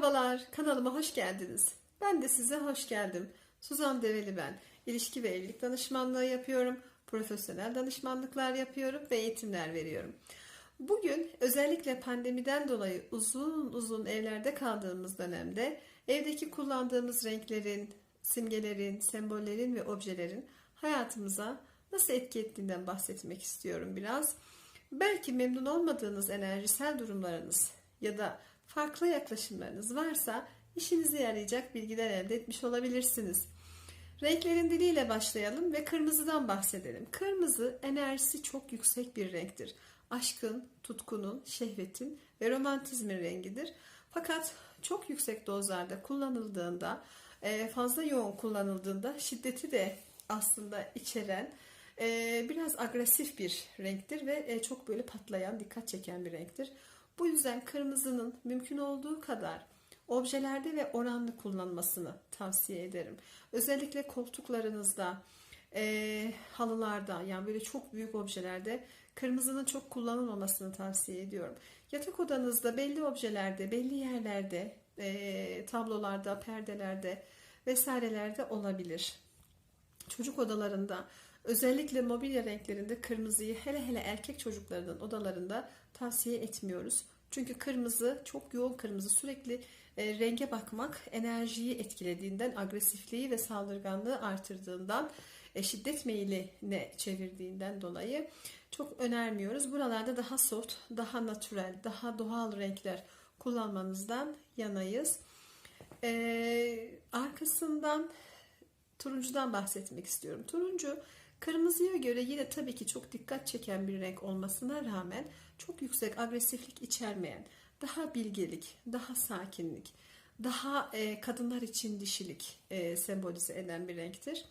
Merhabalar, kanalıma hoş geldiniz. Ben de size hoş geldim. Suzan Develi ben. İlişki ve evlilik danışmanlığı yapıyorum. Profesyonel danışmanlıklar yapıyorum ve eğitimler veriyorum. Bugün özellikle pandemiden dolayı uzun uzun evlerde kaldığımız dönemde evdeki kullandığımız renklerin, simgelerin, sembollerin ve objelerin hayatımıza nasıl etki ettiğinden bahsetmek istiyorum biraz. Belki memnun olmadığınız enerjisel durumlarınız ya da farklı yaklaşımlarınız varsa işinize yarayacak bilgiler elde etmiş olabilirsiniz. Renklerin diliyle başlayalım ve kırmızıdan bahsedelim. Kırmızı enerjisi çok yüksek bir renktir. Aşkın, tutkunun, şehvetin ve romantizmin rengidir. Fakat çok yüksek dozlarda kullanıldığında, e, fazla yoğun kullanıldığında şiddeti de aslında içeren e, biraz agresif bir renktir ve e, çok böyle patlayan, dikkat çeken bir renktir. Bu yüzden kırmızının mümkün olduğu kadar objelerde ve oranlı kullanmasını tavsiye ederim. Özellikle koltuklarınızda, e, halılarda yani böyle çok büyük objelerde kırmızının çok kullanılmamasını tavsiye ediyorum. Yatak odanızda belli objelerde, belli yerlerde, e, tablolarda, perdelerde vesairelerde olabilir. Çocuk odalarında özellikle mobilya renklerinde kırmızıyı hele hele erkek çocuklarının odalarında tavsiye etmiyoruz. Çünkü kırmızı çok yoğun kırmızı sürekli e, renge bakmak enerjiyi etkilediğinden, agresifliği ve saldırganlığı artırdığından, e, şiddet meyiline çevirdiğinden dolayı çok önermiyoruz. Buralarda daha soft, daha natürel, daha doğal renkler kullanmanızdan yanayız. E, arkasından turuncudan bahsetmek istiyorum. Turuncu kırmızıya göre yine tabii ki çok dikkat çeken bir renk olmasına rağmen çok yüksek agresiflik içermeyen, daha bilgelik, daha sakinlik, daha e, kadınlar için dişilik e, sembolize eden bir renktir.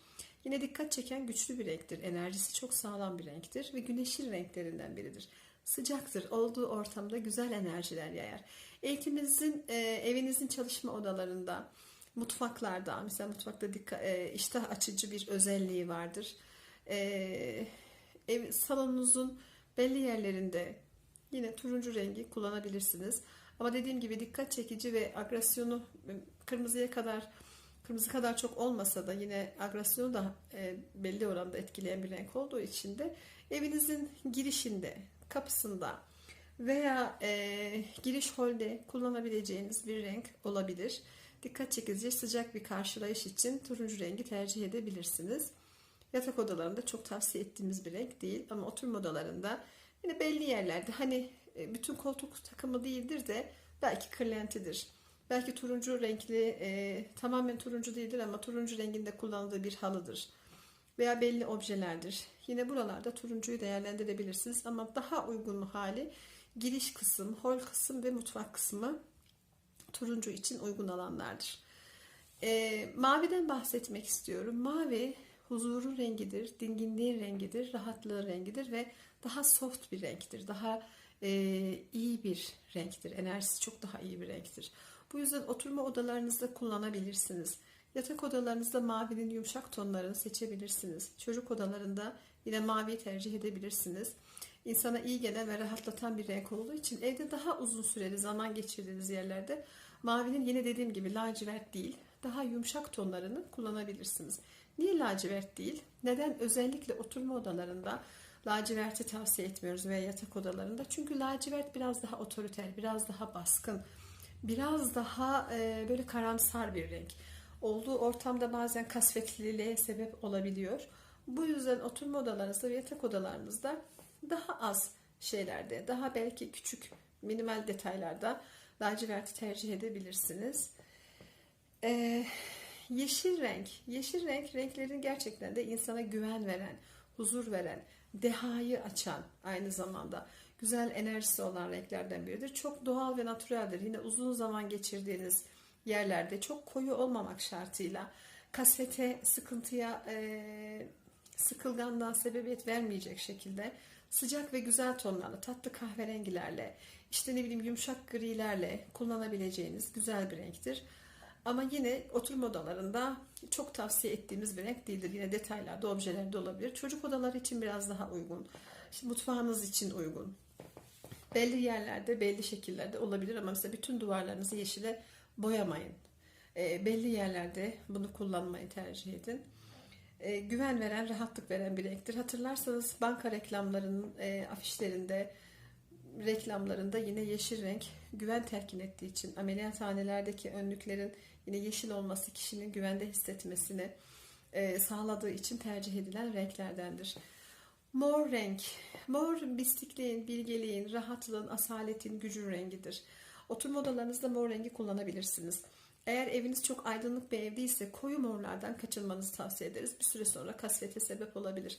Yine dikkat çeken güçlü bir renktir. Enerjisi çok sağlam bir renktir ve güneşin renklerinden biridir. Sıcaktır. Olduğu ortamda güzel enerjiler yayar. Eğitiminizin, e, evinizin çalışma odalarında, mutfaklarda, mesela mutfakta dikkat, e, iştah açıcı bir özelliği vardır. E, ev salonunuzun belli yerlerinde yine turuncu rengi kullanabilirsiniz. Ama dediğim gibi dikkat çekici ve agresyonu kırmızıya kadar kırmızı kadar çok olmasa da yine agresyonu da e, belli oranda etkileyen bir renk olduğu için de evinizin girişinde, kapısında veya e, giriş holde kullanabileceğiniz bir renk olabilir. Dikkat çekici sıcak bir karşılayış için turuncu rengi tercih edebilirsiniz. Yatak odalarında çok tavsiye ettiğimiz bir renk değil ama oturma odalarında yine belli yerlerde hani e, bütün koltuk takımı değildir de belki kırlentidir. Belki turuncu renkli e, tamamen turuncu değildir ama turuncu renginde kullanıldığı bir halıdır. Veya belli objelerdir. Yine buralarda turuncuyu değerlendirebilirsiniz ama daha uygun hali giriş kısım, hol kısım ve mutfak kısmı turuncu için uygun alanlardır. E, maviden bahsetmek istiyorum. Mavi huzurun rengidir, dinginliğin rengidir, rahatlığın rengidir ve daha soft bir renktir. Daha e, iyi bir renktir. Enerjisi çok daha iyi bir renktir. Bu yüzden oturma odalarınızda kullanabilirsiniz. Yatak odalarınızda mavinin yumuşak tonlarını seçebilirsiniz. Çocuk odalarında yine maviyi tercih edebilirsiniz. İnsana iyi gelen ve rahatlatan bir renk olduğu için evde daha uzun süreli zaman geçirdiğiniz yerlerde mavinin yine dediğim gibi lacivert değil, daha yumuşak tonlarını kullanabilirsiniz. Niye lacivert değil? Neden özellikle oturma odalarında laciverti tavsiye etmiyoruz veya yatak odalarında? Çünkü lacivert biraz daha otoriter, biraz daha baskın, biraz daha e, böyle karamsar bir renk. Olduğu ortamda bazen kasvetliliğe sebep olabiliyor. Bu yüzden oturma odalarınızda ve yatak odalarınızda daha az şeylerde, daha belki küçük minimal detaylarda laciverti tercih edebilirsiniz. Ee, yeşil renk. Yeşil renk renklerin gerçekten de insana güven veren, huzur veren, dehayı açan aynı zamanda güzel enerjisi olan renklerden biridir. Çok doğal ve natüreldir. Yine uzun zaman geçirdiğiniz yerlerde çok koyu olmamak şartıyla kasvete, sıkıntıya, e, sıkılganlığa sebebiyet vermeyecek şekilde sıcak ve güzel tonlarla, tatlı kahverengilerle, işte ne bileyim yumuşak grilerle kullanabileceğiniz güzel bir renktir. Ama yine oturma odalarında çok tavsiye ettiğimiz bir renk değildir. Yine detaylarda, objelerde olabilir. Çocuk odaları için biraz daha uygun. İşte mutfağınız için uygun. Belli yerlerde, belli şekillerde olabilir ama mesela bütün duvarlarınızı yeşile boyamayın. E, belli yerlerde bunu kullanmayı tercih edin. E, güven veren, rahatlık veren bir renktir. Hatırlarsanız banka reklamlarının e, afişlerinde, reklamlarında yine yeşil renk güven telkin ettiği için ameliyathanelerdeki önlüklerin yine yeşil olması kişinin güvende hissetmesini e, sağladığı için tercih edilen renklerdendir. Mor renk. Mor mistikliğin, bilgeliğin, rahatlığın, asaletin, gücün rengidir. Oturma odalarınızda mor rengi kullanabilirsiniz. Eğer eviniz çok aydınlık bir ev koyu morlardan kaçınmanızı tavsiye ederiz. Bir süre sonra kasvete sebep olabilir.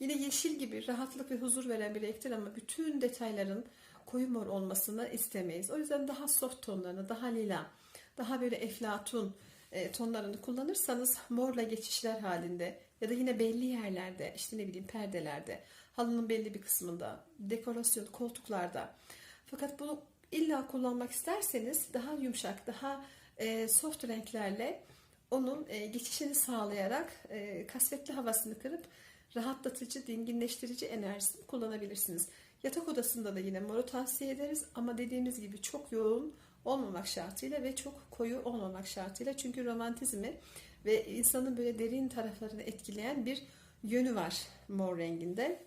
Yine yeşil gibi rahatlık ve huzur veren bir renktir ama bütün detayların koyu mor olmasını istemeyiz. O yüzden daha soft tonlarını, daha lila, daha böyle eflatun e, tonlarını kullanırsanız morla geçişler halinde ya da yine belli yerlerde işte ne bileyim perdelerde, halının belli bir kısmında, dekorasyon, koltuklarda. Fakat bunu illa kullanmak isterseniz daha yumuşak, daha e, soft renklerle onun e, geçişini sağlayarak kasvetli havasını kırıp rahatlatıcı, dinginleştirici enerjisini kullanabilirsiniz. Yatak odasında da yine moru tavsiye ederiz ama dediğimiz gibi çok yoğun olmamak şartıyla ve çok koyu olmamak şartıyla. Çünkü romantizmi ve insanın böyle derin taraflarını etkileyen bir yönü var mor renginde.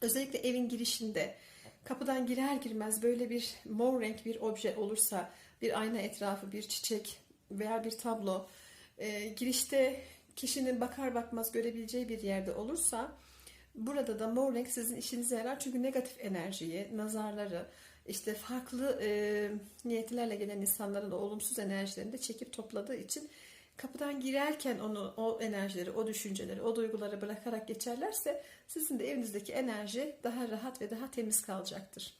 Özellikle evin girişinde kapıdan girer girmez böyle bir mor renk bir obje olursa bir ayna etrafı, bir çiçek veya bir tablo e, girişte kişinin bakar bakmaz görebileceği bir yerde olursa burada da mor renk sizin işinize yarar. Çünkü negatif enerjiyi, nazarları, işte farklı e, niyetlerle gelen insanların olumsuz enerjilerini de çekip topladığı için kapıdan girerken onu o enerjileri, o düşünceleri, o duyguları bırakarak geçerlerse sizin de evinizdeki enerji daha rahat ve daha temiz kalacaktır.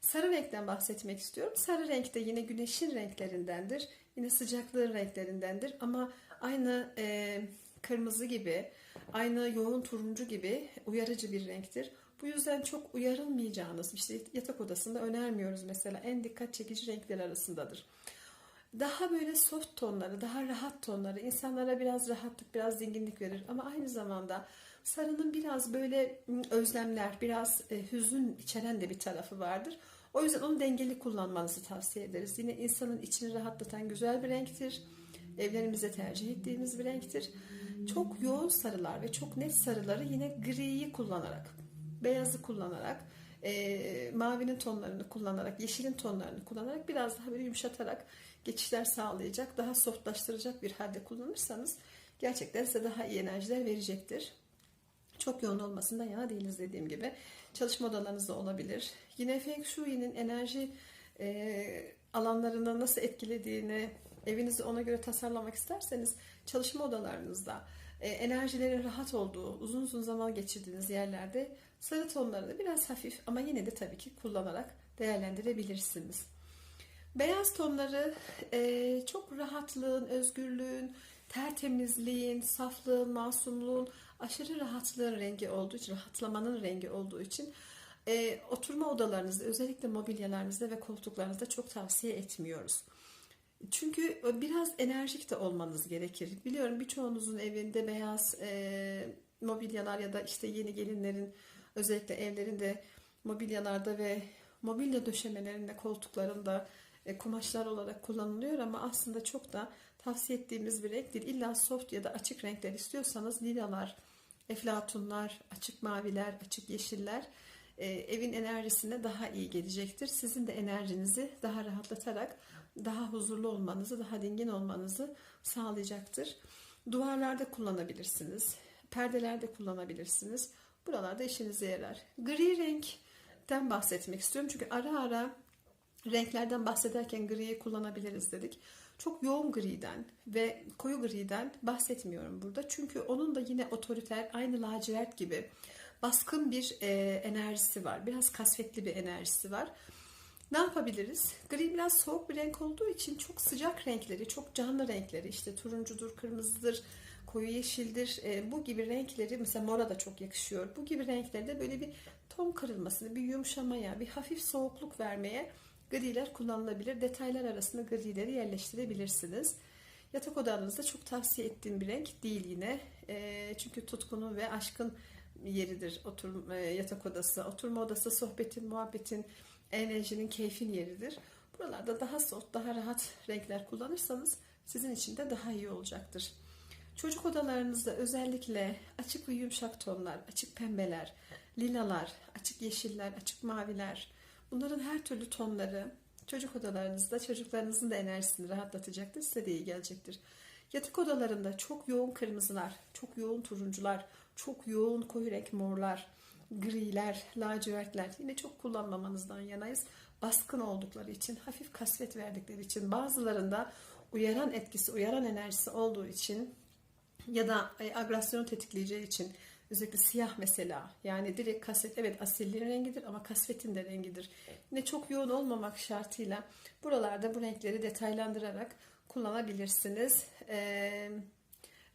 Sarı renkten bahsetmek istiyorum. Sarı renk de yine güneşin renklerindendir. Yine sıcaklığın renklerindendir ama aynı e, kırmızı gibi, aynı yoğun turuncu gibi uyarıcı bir renktir. Bu yüzden çok uyarılmayacağınız, işte yatak odasında önermiyoruz mesela en dikkat çekici renkler arasındadır. Daha böyle soft tonları, daha rahat tonları insanlara biraz rahatlık, biraz zenginlik verir ama aynı zamanda sarının biraz böyle özlemler, biraz e, hüzün içeren de bir tarafı vardır. O yüzden onu dengeli kullanmanızı tavsiye ederiz. Yine insanın içini rahatlatan güzel bir renktir. Evlerimize tercih ettiğimiz bir renktir. Çok yoğun sarılar ve çok net sarıları yine griyi kullanarak, beyazı kullanarak, e, mavinin tonlarını kullanarak, yeşilin tonlarını kullanarak biraz daha böyle yumuşatarak geçişler sağlayacak, daha softlaştıracak bir halde kullanırsanız gerçekten size daha iyi enerjiler verecektir. Çok yoğun olmasından yana değiliz dediğim gibi. Çalışma odalarınızda olabilir. Yine Feng Shui'nin enerji e, alanlarını nasıl etkilediğini, evinizi ona göre tasarlamak isterseniz çalışma odalarınızda e, enerjilerin rahat olduğu, uzun uzun zaman geçirdiğiniz yerlerde sarı tonlarını biraz hafif ama yine de tabii ki kullanarak değerlendirebilirsiniz. Beyaz tonları e, çok rahatlığın, özgürlüğün, tertemizliğin, saflığın, masumluğun, aşırı rahatlığın rengi olduğu için, rahatlamanın rengi olduğu için e, oturma odalarınızda, özellikle mobilyalarınızda ve koltuklarınızda çok tavsiye etmiyoruz. Çünkü biraz enerjik de olmanız gerekir. Biliyorum birçoğunuzun evinde beyaz e, mobilyalar ya da işte yeni gelinlerin özellikle evlerinde mobilyalarda ve mobilya döşemelerinde, koltuklarında e, kumaşlar olarak kullanılıyor ama aslında çok da tavsiye ettiğimiz bir renk değil. İlla soft ya da açık renkler istiyorsanız lilalar, eflatunlar, açık maviler, açık yeşiller e, evin enerjisine daha iyi gelecektir. Sizin de enerjinizi daha rahatlatarak daha huzurlu olmanızı, daha dingin olmanızı sağlayacaktır. Duvarlarda kullanabilirsiniz. Perdelerde kullanabilirsiniz. Buralarda işinize yarar. Gri renkten bahsetmek istiyorum. Çünkü ara ara renklerden bahsederken griyi kullanabiliriz dedik. Çok yoğun griden ve koyu griden bahsetmiyorum burada. Çünkü onun da yine otoriter, aynı lacivert gibi baskın bir e, enerjisi var. Biraz kasvetli bir enerjisi var. Ne yapabiliriz? Gri biraz soğuk bir renk olduğu için çok sıcak renkleri, çok canlı renkleri işte turuncudur, kırmızıdır, koyu yeşildir. E, bu gibi renkleri mesela mora da çok yakışıyor. Bu gibi renklerde böyle bir ton kırılmasını, bir yumuşamaya, bir hafif soğukluk vermeye griler kullanılabilir. Detaylar arasında grileri yerleştirebilirsiniz. Yatak odanızda çok tavsiye ettiğim bir renk değil yine. E, çünkü tutkunun ve aşkın yeridir otur, e, yatak odası. Oturma odası sohbetin, muhabbetin, enerjinin, keyfin yeridir. Buralarda daha soft, daha rahat renkler kullanırsanız sizin için de daha iyi olacaktır. Çocuk odalarınızda özellikle açık ve yumuşak tonlar, açık pembeler, lilalar, açık yeşiller, açık maviler, bunların her türlü tonları çocuk odalarınızda çocuklarınızın da enerjisini rahatlatacaktır, size de iyi gelecektir. Yatak odalarında çok yoğun kırmızılar, çok yoğun turuncular, çok yoğun koyu renk morlar, griler, lacivertler yine çok kullanmamanızdan yanayız. Baskın oldukları için, hafif kasvet verdikleri için, bazılarında uyaran etkisi, uyaran enerjisi olduğu için ya da e, agresyonu tetikleyeceği için özellikle siyah mesela yani direkt kasvet evet asilliğin rengidir ama kasvetin de rengidir. Yine çok yoğun olmamak şartıyla buralarda bu renkleri detaylandırarak kullanabilirsiniz. Ee,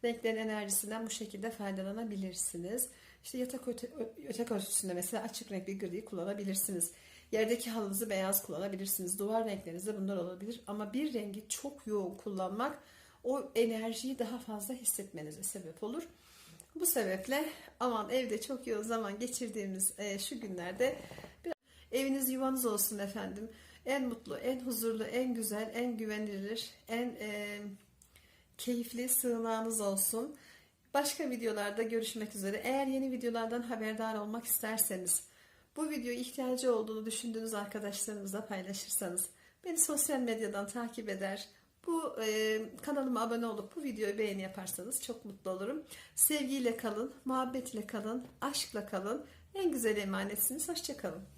renklerin enerjisinden bu şekilde faydalanabilirsiniz. İşte yatak öte, yatak örtüsünde mesela açık renkli gri kullanabilirsiniz. Yerdeki halınızı beyaz kullanabilirsiniz. Duvar renklerinizde bunlar olabilir. Ama bir rengi çok yoğun kullanmak o enerjiyi daha fazla hissetmenize sebep olur. Bu sebeple aman evde çok yoğun zaman geçirdiğimiz e, şu günlerde bir, eviniz yuvanız olsun efendim. En mutlu, en huzurlu, en güzel, en güvenilir, en e, keyifli sığınağınız olsun. Başka videolarda görüşmek üzere. Eğer yeni videolardan haberdar olmak isterseniz, bu videoya ihtiyacı olduğunu düşündüğünüz arkadaşlarınızla paylaşırsanız, beni sosyal medyadan takip eder, bu e, kanalıma abone olup bu videoyu beğeni yaparsanız çok mutlu olurum. Sevgiyle kalın, muhabbetle kalın, aşkla kalın. En güzel emanetsiniz. Hoşçakalın.